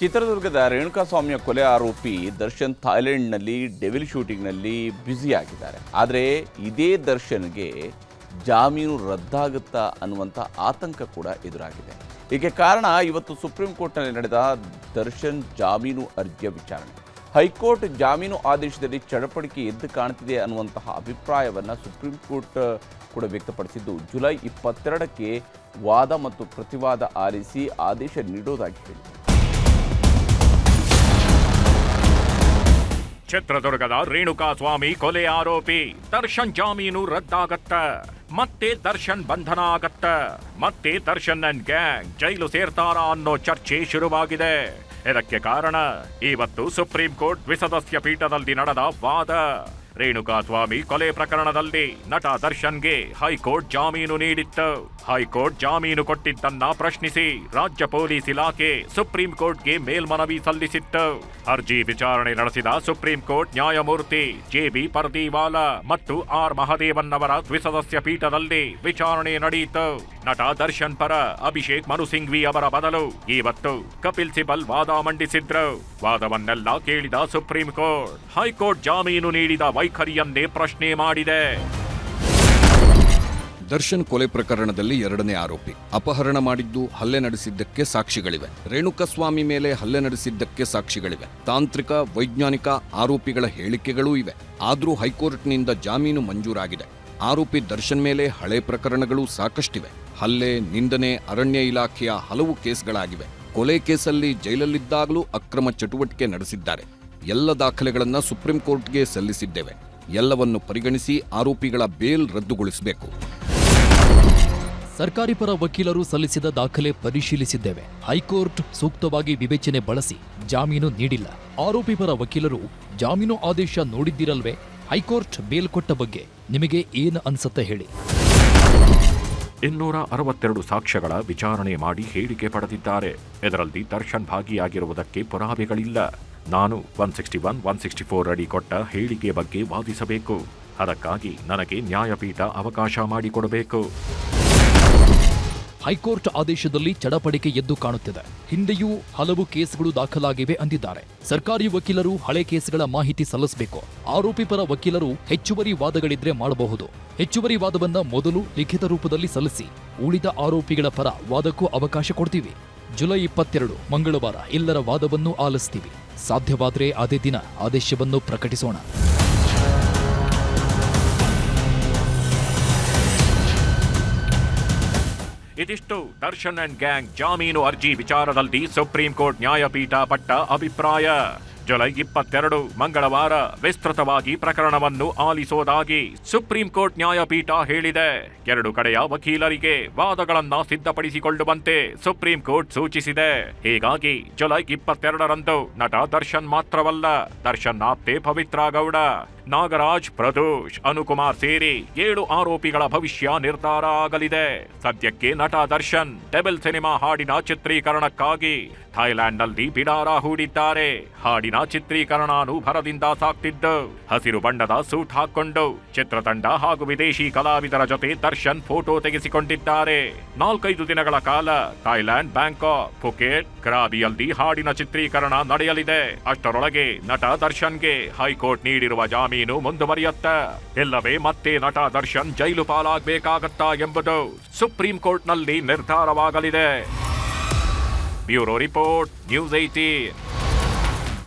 ಚಿತ್ರದುರ್ಗದ ರೇಣುಕಾಸ್ವಾಮಿಯ ಕೊಲೆ ಆರೋಪಿ ದರ್ಶನ್ ಥಾಯ್ಲೆಂಡ್ನಲ್ಲಿ ಡೆವಿಲ್ ಶೂಟಿಂಗ್ನಲ್ಲಿ ಬ್ಯುಸಿಯಾಗಿದ್ದಾರೆ. ಆದರೆ ಇದೇ ದರ್ಶನ್ಗೆ ಜಾಮೀನು ರದ್ದಾಗುತ್ತಾ ಅನ್ನುವಂಥ ಆತಂಕ ಕೂಡ ಎದುರಾಗಿದೆ. ಇದಕ್ಕೆ ಕಾರಣ ಇವತ್ತು ಸುಪ್ರೀಂ ಕೋರ್ಟ್ನಲ್ಲಿ ನಡೆದ ದರ್ಶನ್ ಜಾಮೀನು ಅರ್ಜಿಯ ವಿಚಾರಣೆ. ಹೈಕೋರ್ಟ್ ಜಾಮೀನು ಆದೇಶದಲ್ಲಿ ಚಡಪಡಿಕೆ ಎದ್ದು ಕಾಣ್ತಿದೆ ಅನ್ನುವಂತಹ ಅಭಿಪ್ರಾಯವನ್ನು ಸುಪ್ರೀಂ ಕೋರ್ಟ್ ಕೂಡ ವ್ಯಕ್ತಪಡಿಸಿದ್ದು, ಜುಲೈ ಇಪ್ಪತ್ತೆರಡಕ್ಕೆ ವಾದ ಮತ್ತು ಪ್ರತಿವಾದ ಆಲಿಸಿ ಆದೇಶ ನೀಡೋದಾಗಿ ಹೇಳಿದೆ. ಚಿತ್ರದುರ್ಗದ ರೇಣುಕಾ ಸ್ವಾಮಿ ಕೊಲೆ ಆರೋಪಿ. ದರ್ಶನ್ ಜಾಮೀನು ರದ್ದಾಗತ್ತ. ಮತ್ತೆ ದರ್ಶನ್ ಬಂಧನ ಆಗತ್ತ ಮತ್ತೆ ದರ್ಶನ್ ಅಂಡ್ ಗ್ಯಾಂಗ್ ಜೈಲು ಸೇರ್ತಾರಾ ಅನ್ನೋ ಚರ್ಚೆ ಶುರುವಾಗಿದೆ. ಇದಕ್ಕೆ ಕಾರಣ, ಇವತ್ತು ಸುಪ್ರೀಂ ಕೋರ್ಟ್ ದ್ವಿಸದಸ್ಯ ಪೀಠದಲ್ಲಿ ನಡೆದ ವಾದ. ರೇಣುಕಾ ಸ್ವಾಮಿ ಕೊಲೆ ಪ್ರಕರಣದಲ್ಲಿ ನಟ ದರ್ಶನ್ಗೆ ಹೈಕೋರ್ಟ್ ಜಾಮೀನು ನೀಡಿತ್ತು. ಹೈಕೋರ್ಟ್ ಜಾಮೀನು ಕೊಟ್ಟಿದ್ದನ್ನ ಪ್ರಶ್ನಿಸಿ ರಾಜ್ಯ ಪೊಲೀಸ್ ಇಲಾಖೆ ಸುಪ್ರೀಂ ಕೋರ್ಟ್ಗೆ ಮೇಲ್ಮನವಿ ಸಲ್ಲಿಸಿತ್ತು. ಅರ್ಜಿ ವಿಚಾರಣೆ ನಡೆಸಿದ ಸುಪ್ರೀಂ ಕೋರ್ಟ್ ನ್ಯಾಯಮೂರ್ತಿ ಜೆಬಿ ಪರ್ದಿವಾಲಾ ಮತ್ತು ಆರ್. ಮಹದೇವನ್ ಅವರ ದ್ವಿಸದಸ್ಯ ಪೀಠದಲ್ಲಿ ವಿಚಾರಣೆ ನಡೆಯಿತು. ನಟ ದರ್ಶನ್ ಪರ ಅಭಿಷೇಕ್ ಮನು ಸಿಂಘ್ವಿ ಅವರ ಬದಲು ಇವತ್ತು ಕಪಿಲ್ ಸಿಬಲ್ ವಾದ ಮಂಡಿಸಿದ್ರು. ವಾದವನ್ನೆಲ್ಲ ಕೇಳಿದ ಸುಪ್ರೀಂ ಕೋರ್ಟ್ ಹೈಕೋರ್ಟ್ ಜಾಮೀನು ನೀಡಿದ ವೈಖರಿಯನ್ನೇ ಪ್ರಶ್ನೆ ಮಾಡಿದೆ. ದರ್ಶನ್ ಕೊಲೆ ಪ್ರಕರಣದಲ್ಲಿ ಎರಡನೇ ಆರೋಪಿ. ಅಪಹರಣ ಮಾಡಿದ್ದು ಹಲ್ಲೆ ನಡೆಸಿದ್ದಕ್ಕೆ ಸಾಕ್ಷಿಗಳಿವೆ. ರೇಣುಕಸ್ವಾಮಿ ಮೇಲೆ ಹಲ್ಲೆ ನಡೆಸಿದ್ದಕ್ಕೆ ಸಾಕ್ಷಿಗಳಿವೆ. ತಾಂತ್ರಿಕ, ವೈಜ್ಞಾನಿಕ ಆರೋಪಿಗಳ ಹೇಳಿಕೆಗಳೂ ಇವೆ. ಆದರೂ ಹೈಕೋರ್ಟ್ನಿಂದ ಜಾಮೀನು ಮಂಜೂರಾಗಿದೆ. ಆರೋಪಿ ದರ್ಶನ್ ಮೇಲೆ ಹಳೆ ಪ್ರಕರಣಗಳು ಸಾಕಷ್ಟಿವೆ. ಹಲ್ಲೆ, ನಿಂದನೆ, ಅರಣ್ಯ ಇಲಾಖೆಯ ಹಲವು ಕೇಸ್ಗಳಾಗಿವೆ. ಕೊಲೆ ಕೇಸಲ್ಲಿ ಜೈಲಲ್ಲಿದ್ದಾಗಲೂ ಅಕ್ರಮ ಚಟುವಟಿಕೆ ನಡೆಸಿದ್ದಾರೆ. ಎಲ್ಲ ದಾಖಲೆಗಳನ್ನು ಸುಪ್ರೀಂ ಕೋರ್ಟ್ಗೆ ಸಲ್ಲಿಸಿದ್ದೇವೆ. ಎಲ್ಲವನ್ನು ಪರಿಗಣಿಸಿ ಆರೋಪಿಗಳ ಬೇಲ್ ರದ್ದುಗೊಳಿಸಬೇಕು. ಸರ್ಕಾರಿ ಪರ ವಕೀಲರು ಸಲ್ಲಿಸಿದ ದಾಖಲೆ ಪರಿಶೀಲಿಸಿದ್ದೇವೆ. ಹೈಕೋರ್ಟ್ ಸೂಕ್ತವಾಗಿ ವಿವೇಚನೆ ಬಳಸಿ ಜಾಮೀನು ನೀಡಿಲ್ಲ. ಆರೋಪಿ ಪರ ವಕೀಲರು ಜಾಮೀನು ಆದೇಶ ನೋಡಿದ್ದಿರಲ್ವೇ? ಹೈಕೋರ್ಟ್ ಬೇಲ್ ಕೊಟ್ಟ ಬಗ್ಗೆ ನಿಮಗೆ ಏನು ಅನ್ಸತ್ತೆ ಹೇಳಿ. ಇನ್ನೂರ ಅರವತ್ತೆರಡು ಸಾಕ್ಷ್ಯಗಳ ವಿಚಾರಣೆ ಮಾಡಿ ಹೇಳಿಕೆ ಪಡೆದಿದ್ದಾರೆ. ಇದರಲ್ಲಿ ದರ್ಶನ್ ಭಾಗಿಯಾಗಿರುವುದಕ್ಕೆ ಪುರಾವೆಗಳಿಲ್ಲ. ನಾನು one sixty one one sixty four ಅಡಿ ಕೊಟ್ಟ ಹೇಳಿಕೆ ಬಗ್ಗೆ ವಾದಿಸಬೇಕು. ಅದಕ್ಕಾಗಿ ನನಗೆ ನ್ಯಾಯಪೀಠ ಅವಕಾಶ ಮಾಡಿಕೊಡಬೇಕು. ಹೈಕೋರ್ಟ್ ಆದೇಶದಲ್ಲಿ ಚಡಪಡಿಕೆ ಎದ್ದು ಕಾಣುತ್ತಿದೆ. ಹಿಂದೆಯೂ ಹಲವು ಕೇಸ್ಗಳು ದಾಖಲಾಗಿವೆ ಅಂದಿದ್ದಾರೆ. ಸರ್ಕಾರಿ ವಕೀಲರು ಹಳೆ ಕೇಸ್ಗಳ ಮಾಹಿತಿ ಸಲ್ಲಿಸಬೇಕು. ಆರೋಪಿ ಪರ ವಕೀಲರು ಹೆಚ್ಚುವರಿ ವಾದಗಳಿದ್ರೆ ಮಾಡಬಹುದು. ಹೆಚ್ಚುವರಿ ವಾದವನ್ನ ಮೊದಲು ಲಿಖಿತ ರೂಪದಲ್ಲಿ ಸಲ್ಲಿಸಿ, ಉಳಿದ ಆರೋಪಿಗಳ ಪರ ವಾದಕ್ಕೂ ಅವಕಾಶ ಕೊಡ್ತೀವಿ. ಜುಲೈ ಇಪ್ಪತ್ತೆರಡು, ಮಂಗಳವಾರ ಎಲ್ಲರ ವಾದವನ್ನು ಆಲಿಸ್ತೀವಿ. ಸಾಧ್ಯವಾದರೆ ಅದೇ ದಿನ ಆದೇಶವನ್ನು ಪ್ರಕಟಿಸೋಣ. ಇದಿಷ್ಟು ದರ್ಶನ್ ಅಂಡ್ ಗ್ಯಾಂಗ್ ಜಾಮೀನು ಅರ್ಜಿ ವಿಚಾರದಲ್ಲಿ ಸುಪ್ರೀಂ ಕೋರ್ಟ್ ನ್ಯಾಯಪೀಠ ಪಟ್ಟ ಅಭಿಪ್ರಾಯ. ಜುಲೈ ಇಪ್ಪತ್ತೆರಡು ಮಂಗಳವಾರ ವಿಸ್ತೃತವಾಗಿ ಪ್ರಕರಣವನ್ನು ಆಲಿಸೋದಾಗಿ ಸುಪ್ರೀಂ ಕೋರ್ಟ್ ನ್ಯಾಯಪೀಠ ಹೇಳಿದೆ. ಎರಡು ಕಡೆಯ ವಕೀಲರಿಗೆ ವಾದಗಳನ್ನು ಸಿದ್ಧಪಡಿಸಿಕೊಳ್ಳುವಂತೆ ಸುಪ್ರೀಂ ಕೋರ್ಟ್ ಸೂಚಿಸಿದೆ. ಹೀಗಾಗಿ ಜುಲೈ ಇಪ್ಪತ್ತೆರಡರಂದು ನಟ ದರ್ಶನ್ ಮಾತ್ರವಲ್ಲ, ದರ್ಶನ್ ಆಪ್ತೆ ಪವಿತ್ರ ಗೌಡ ನಾಗರಾಜ್ ಪ್ರದೋಷ್ ಅನುಕುಮಾರ್ ಸೇರಿ ಏಳು ಆರೋಪಿಗಳ ಭವಿಷ್ಯ ನಿರ್ಧಾರ ಆಗಲಿದೆ ಸದ್ಯಕ್ಕೆ ನಟ ದರ್ಶನ್ ಡೆಬಲ್ ಸಿನಿಮಾ ಹಾಡಿನ ಚಿತ್ರೀಕರಣಕ್ಕಾಗಿ ಥೈಲ್ಯಾಂಡ್ನಲ್ಲಿ ಬಿಡಾರ ಹೂಡಿದ್ದಾರೆ. ಹಾಡಿನ ಚಿತ್ರೀಕರಣ ಭರದಿಂದ ಸಾಕ್ತಿದ್ದು, ಹಸಿರು ಬಣ್ಣದ ಸೂಟ್ ಹಾಕೊಂಡು ಚಿತ್ರತಂಡ ಹಾಗೂ ವಿದೇಶಿ ಕಲಾವಿದರ ಜೊತೆ ದರ್ಶನ್ ಫೋಟೋ ತೆಗೆಸಿಕೊಂಡಿದ್ದಾರೆ. ನಾಲ್ಕೈದು ದಿನಗಳ ಕಾಲ ಥೈಲ್ಯಾಂಡ್ ಬ್ಯಾಂಕಾಕ್, ಫುಕೆಟ್, ಕ್ರಾಬಿಯಲ್ಲಿ ಹಾಡಿನ ಚಿತ್ರೀಕರಣ ನಡೆಯಲಿದೆ. ಅಷ್ಟರೊಳಗೆ ನಟ ದರ್ಶನ್ಗೆ ಹೈಕೋರ್ಟ್ ನೀಡಿರುವ ಜಾಮೀನು ಮುಂದುವರಿಯುತ್ತ. ಇಲ್ಲವೇ ಮತ್ತೆ ನಟ ದರ್ಶನ್ ಜೈಲು ಪಾಲಾಗಬೇಕಾಗತ್ತಾ ಎಂಬುದು ಸುಪ್ರೀಂ ಕೋರ್ಟ್ನಲ್ಲಿ ನಿರ್ಧಾರವಾಗಲಿದೆ. Bureau report, news eighteen